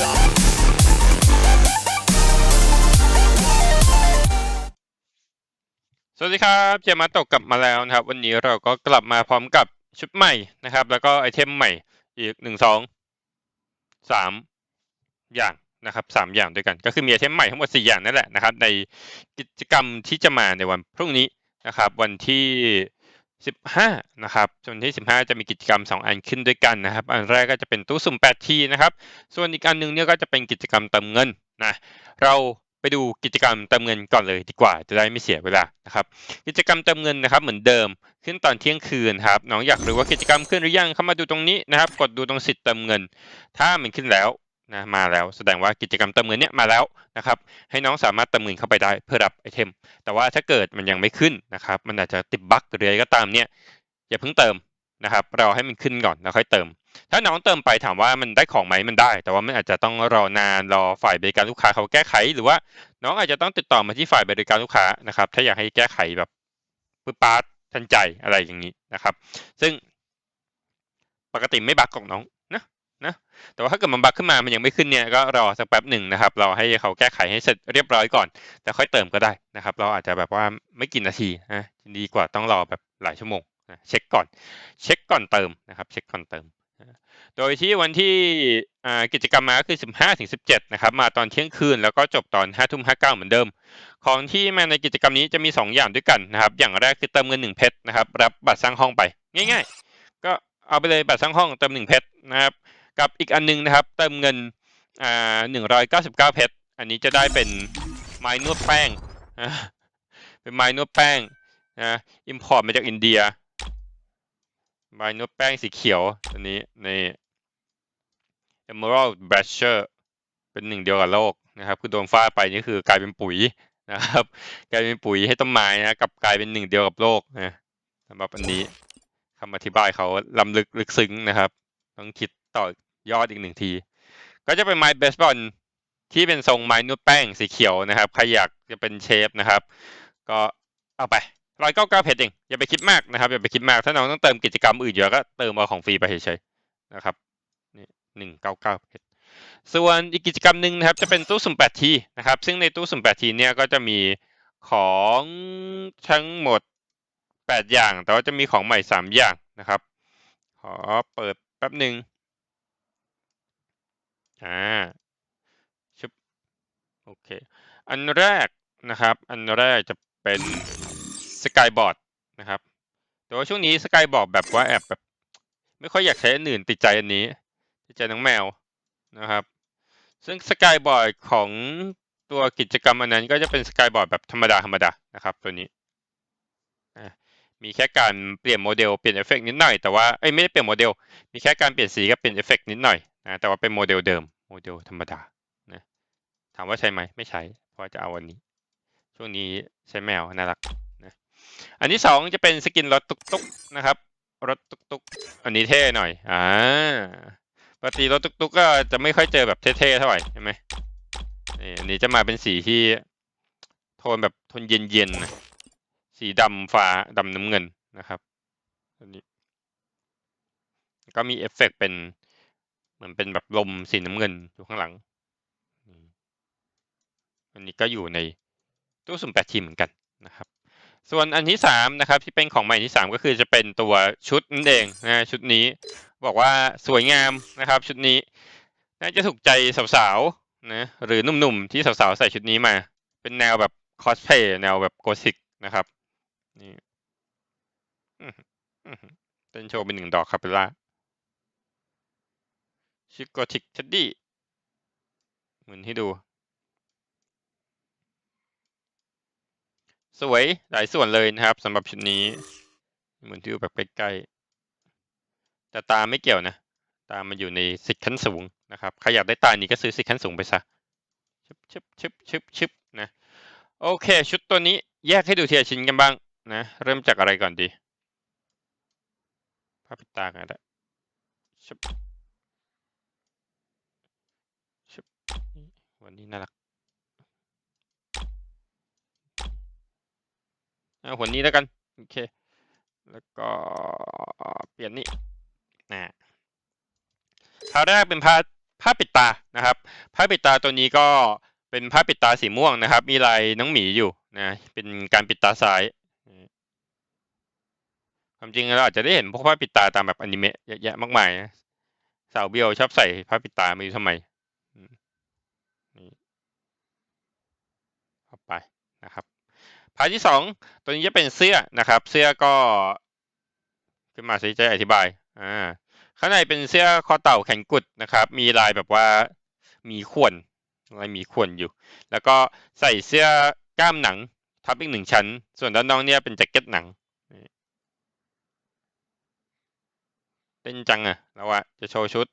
สวัสดีครับเจมาตกกลับมาแล้วนะครับ วันนี้เราก็กลับมาพร้อมกับชุดใหม่นะครับ แล้วก็ไอเทมใหม่อีกหนึ่งสองสามอย่างนะครับสามอย่างด้วยกัน ก็คือมีไอเทมใหม่ทั้งหมดสี่อย่างนั่นแหละนะครับ ในกิจกรรมที่จะมาในวันพรุ่งนี้นะครับ วันที่ สิบห้านะครับ ส่วนที่สิบห้าจะมีกิจกรรมสองอันขึ้นด้วยกันนะครับ อันแรกก็จะเป็นตู้สุ่มแปดทีนะครับ ส่วนอีกอันหนึงเนี่ยก็จะเป็นกิจกรรมเติมเงินนะ เราไปดูกิจกรรมเติมเงินก่อนเลยดีกว่า จะได้ไม่เสียเวลานะครับ กิจกรรมเติมเงินนะครับเหมือนเดิมขึ้นตอนเที่ยงคืนครับ น้องอยากรู้ว่ากิจกรรมขึ้นหรือยังเข้ามาดูตรงนี้นะครับ กดดูตรงสิทธิ์เติมเงิน ถ้ามันขึ้นแล้ว นะมาแล้วแสดงว่ากิจกรรมเติมเงินเนี้ยมาแล้วนะครับให้น้องสามารถเติมเงินเข้าไปได้เพื่อรับไอเทม แต่ว่าถ้าเกิดมันยังไม่ขึ้นนะครับมันอาจจะติดบั๊กหรืออะไรก็ตามเนี่ยอย่าเพิ่งเติมนะครับเราให้มันขึ้นก่อนแล้วค่อยเติม ถ้าน้องเติมไปถามว่ามันได้ของไหมมันได้ แต่ว่ามันอาจจะต้องรอนานรอฝ่ายบริการลูกค้าเขาแก้ไข หรือว่าน้องอาจจะต้องติดต่อมาที่ฝ่ายบริการลูกค้านะครับถ้าอยากให้แก้ไขแบบปึ๊บปาร์ทันใจอะไรอย่างนี้นะครับ ซึ่งปกติไม่บั๊กของน้อง นะแต่ว่าถ้าเกิดมันบั๊กขึ้นมามันยังไม่ขึ้นเนี่ยก็รอสักแป๊บหนึ่งนะครับเราให้เขาแก้ไขให้เสร็จเรียบร้อยก่อน แต่ค่อยเติมก็ได้นะครับ เราอาจจะแบบว่าไม่กี่นาทีนะดีกว่าต้องรอแบบหลายชั่วโมงนะเช็คก่อน เช็คก่อนเติมนะครับ เช็คก่อนเติม โดยที่วันที่กิจกรรมมาคือ 15ถึง17 นะครับ มาตอนเที่ยงคืนแล้วก็จบตอน5ทุ่ม59 เหมือนเดิม ของที่มาในกิจกรรมนี้จะมี 2 อย่างด้วยกันนะครับ อย่างแรกคือเติมเงิน 1 เพชรนะครับ รับบัตรสร้างห้องไป ง่าย ๆ ก็เอาไปเลยบัตรสร้างห้องเติม 1 เพชรนะครับ กับอีกอันนึงนะครับ เติมเงินอ่า199เก้าสิบเก้าเพชรอันนี้จะได้เป็นไม้นวดแป้งเป็นไม้นวดแป้งนะอิมพอร์ตมาจากอินเดียไม้นวดแป้งสีเขียวอันนี้ใน Emerald Brusher เป็นหนึ่งเดียวกับโลกนะครับ คือโดนฟาดไปนี่คือกลายเป็นปุ๋ยนะครับ กลายเป็นปุ๋ยให้ต้นไม้นะกับกลายเป็นหนึ่งเดียวกับโลกนะสำหรับอันนี้คำอธิบายเขาล้ำลึกลึกซึ้งนะครับ ต้องคิดต่อ ยอดอีกหนึ่งที ก็จะเป็นไม้เบสบอลที่เป็นทรงไม้นวดแป้งสีเขียวนะครับใครอยากจะเป็นเชฟนะครับ ก็เอาไปร้อยเก้าเก้าเพชรเองอย่าไปคิดมากนะครับอย่าไปคิดมาก ถ้าน้องต้องเติมกิจกรรมอื่นเยอะก็เติมเอาของฟรีไปเฉยๆนะครับนี่หนึ่งเก้าเก้าเพชรส่วนอีกกิจกรรมหนึ่งนะครับจะเป็นตู้สุ่มแปดทีนะครับ ซึ่งในตู้สุ่มแปดทีเนี่ยก็จะมีของทั้งหมดแปดอย่าง แต่ว่าจะมีของใหม่สามอย่างนะครับ ขอเปิดแป๊บหนึ่ง อ่าชุบโอเค อันแรกนะครับ อันแรกจะเป็นสกายบอร์ดนะครับ แต่ว่าช่วงนี้สกายบอร์ดแบบว่าแอบแบบ ไม่ค่อยอยากใช้อันอื่นติดใจอันนี้ ติดใจน้องแมวนะครับ ซึ่งสกายบอร์ดของตัวกิจกรรมอันนั้นก็จะเป็นสกายบอร์ดแบบธรรมดาธรรมดานะครับ ตัวนี้ มีแค่การเปลี่ยนโมเดลเปลี่ยนเอฟเฟกนิดหน่อยแต่ว่าเอ้ยไม่ได้เปลี่ยนโมเดล มีแค่การเปลี่ยนสีกับเปลี่ยนเอฟเฟกนิดหน่อย นะแต่ว่าเป็นโมเดลเดิมโมเดลธรรมดานะถามว่าใช่ไหมไม่ใช้เพราะจะเอาอันนี้ ช่วงนี้ใช้แมวน่ารักนะอันที่สองจะเป็นสกินรถตุกตุกนะครับรถตุกตุกอันนี้เท่หน่อยอ่าปกติรถตุกตุกก็จะไม่ค่อยเจอแบบเท่ๆเท่าไหร่ใช่ไหมนี่อันนี้จะมาเป็นสีที่โทนแบบโทนเย็นๆนะสีดำฟ้าดำน้ำเงินนะครับอันนี้ก็มีเอฟเฟกต์เป็น เหมือนเป็นแบบลมสีน้ำเงินอยู่ข้างหลัง อันนี้ก็อยู่ในตู้สุ่มแปดทีมเหมือนกันนะครับ ส่วนอันที่สามนะครับที่เป็นของใหม่ที่สามก็คือจะเป็นตัวชุดนั่นเองนะชุดนี้บอกว่าสวยงามนะครับ ชุดนี้น่าจะถูกใจสาวๆนะหรือหนุ่มๆที่สาวๆใส่ชุดนี้มา เป็นแนวแบบคอสเพย์แนวแบบโกธิกนะครับนี่เต้นโชว์เป็นหนึ่งดอกคาเปล่า ชิโกทิกเทดดี้หมุนให้ดู สวยหลายส่วนเลยนะครับสำหรับชุดนี้หมุนที่ดูแบบใกล้ๆแต่ตาไม่เกี่ยวนะ ตามันอยู่ในสิทธิ์ขั้นสูงนะครับใครอยากได้ตานี้ก็ซื้อสิทธิ์ขั้นสูงไปซะชึบชึบชึบชึบชึบนะโอเค ชุดตัวนี้แยกให้ดูทีละชิ้นกันบ้างนะเริ่มจากอะไรก่อนดีผ้าปิดตากันได้ชึบ ชุบนี่ วันนี้น่ารักเอาหัวนี้แล้วกัน โอเค แล้วก็เปลี่ยนนี่นะคราวแรกเป็นผ้าผ้าปิดตานะครับผ้าปิดตาตัวนี้ก็เป็นผ้าปิดตาสีม่วงนะครับ มีลายน้องหมีอยู่นะเป็นการปิดตาซ้ายความจริงเราอาจจะได้เห็นพวกผ้าปิดตาตามแบบอนิเมะเยอะแยะมากมายนะสาวเบียวชอบใส่ผ้าปิดตาไม่รู้ทำไมอืมนี่เอา ไปนะครับผ้าที่สองตัวนี้จะเป็นเสื้อนะครับ เสื้อก็ขึ้นมาสิจะอธิบายอ่าข้างในเป็นเสื้อคอเต่าแขนกุดนะครับ มีลายแบบว่ามีข่วนลายมีข่วนอยู่ แล้วก็ใส่เสื้อกล้ามหนังทับอีกหนึ่งชั้น ส่วนด้านนอกเนี่ยเป็นแจ็คเก็ตหนังนี่เต้นจังอะแล้วอะจะโชว์ชุด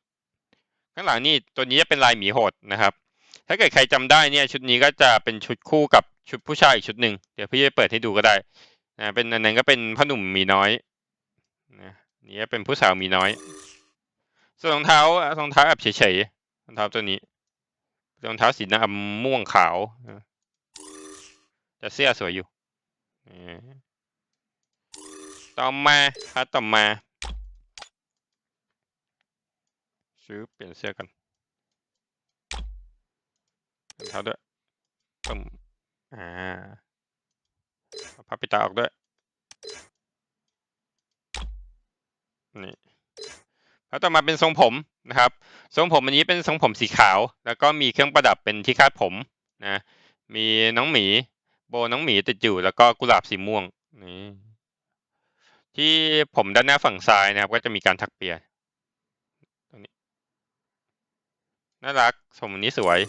ข้างหลังนี่ตัวนี้จะเป็นลายหมีโหดนะครับ ถ้าเกิดใครจำได้เนี่ยชุดนี้ก็จะเป็นชุดคู่กับชุดผู้ชายอีกชุดหนึ่งเดี๋ยวพี่จะเปิดให้ดูก็ได้นะเป็นอันนั้นก็เป็นพ่อหนุ่มมีน้อยนะนี่เป็นผู้สาวมีน้อยส่วนรองเท้ารองเท้าแบบเฉยๆรองเท้าตัวนี้รองเท้าสีดำม่วงขาวนะแต่เสื้อสวยอยู่ต่อมาครับต่อมาซื้อเปลี่ยนเสื้อกัน รองเท้าด้วยตึมอ่าเอาพับปิดตาออกด้วย นี่แล้วต่อมาเป็นทรงผมนะครับ ทรงผมอันนี้เป็นทรงผมสีขาว แล้วก็มีเครื่องประดับเป็นที่คาดผมนะ มีน้องหมี โบน้องหมีติดอยู่ แล้วก็กุหลาบสีม่วงนี่ที่ผมด้านหน้าฝั่งซ้ายนะครับ ก็จะมีการถักเปียตรงนี้ น่ารักทรงนี้สวย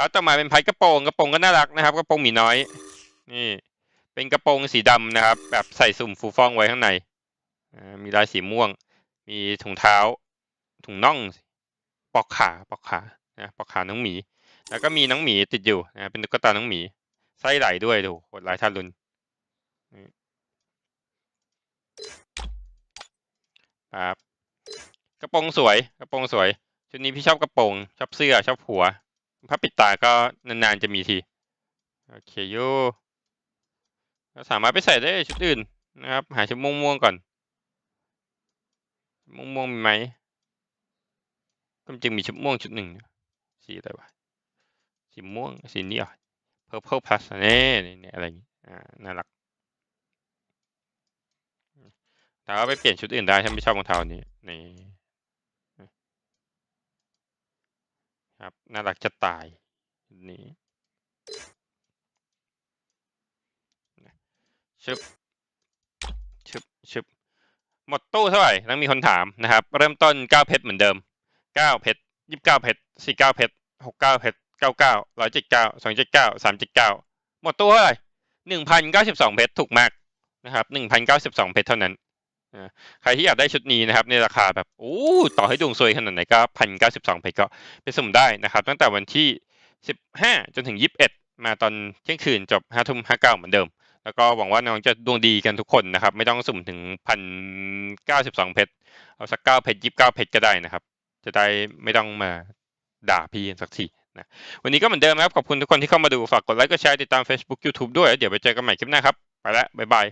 พับต่อมาเป็นพัดกระโปรงกระโปรงก็น่ารักนะครับกระโปรงหมีน้อย นี่ เป็นกระโปรงสีดำนะครับ แบบใส่สุ่มฟูฟ่องไว้ข้างในมีลายสีม่วง มีถุงเท้า ถุงน่องปอกขาปอกขานะปอกขาน้องหมี แล้วก็มีน้องหมีติดอยู่นะเป็นตุ๊กตาน้องหมีไส้ไหลด้วยดูโหดร้ายทารุนครับกระโปรงสวย กระโปรงสวยชุดนี้พี่ชอบกระโปรงชอบเสื้อชอบหัว ผ้าปิดตาก็นานๆจะมีที โอเคอยูก็สามารถไปใส่ได้ชุดอื่นนะครับ หาชุดม่วงๆก่อน ม่วงม่วงๆมีไหมก็จริงมีชุดม่วงชุดหนึ่งสีอะไรวะสีม่วงสีนี้อะ purple plus นี่นี่อะไรอย่างงี้อ่าน่ารักแต่ว่าไปเปลี่ยนชุดอื่นได้ฉันไม่ชอบรองเท้านี้นี่ ครับ น่ารักจะตายนี่ชึบชึบชึบหมดตู้เท่าไหร่ต้องมีคนถามนะครับ เริ่มต้นเก้าเพชรเหมือนเดิมเก้าเพชรยี่สิบเพชรสี่เพชรหกเพชรเก้าเก้าร้อยเจ็ดเก้าสองเจ็ดเก้าสามเจ็ดเก้าหมดตู้เท่าไหร่หนึ่งพันเพชรถูกมากนะครับหนึ่งพันเพชรเท่านั้น ใครที่อยากได้ชุดนี้นะครับในราคาแบบโอ้ต่อให้ดวงซวยขนาดไหนก็พันเก้าสิบสองเพชรก็ไปสุ่มได้นะครับ ตั้งแต่วันที่สิบห้าจนถึงยี่สิบเอ็ดมาตอนเที่ยงคืนจบห้าทุ่มห้าเก้าเหมือนเดิม แล้วก็หวังว่าน้องจะดวงดีกันทุกคนนะครับ ไม่ต้องสุ่มถึงพันเก้าสิบสองเพชรเอาสักเก้าเพชรยี่สิบเก้าเพชรก็ได้นะครับ จะได้ไม่ต้องมาด่าพี่สักทีนะวันนี้ก็เหมือนเดิมครับขอบคุณทุกคนที่เข้ามาดูฝากกดไลค์กดแชร์ติดตาม Facebook YouTube ด้วยเดี๋ยวไปเจอกันใหม่คลิปหน้าครับไปแล้วบ๊ายบาย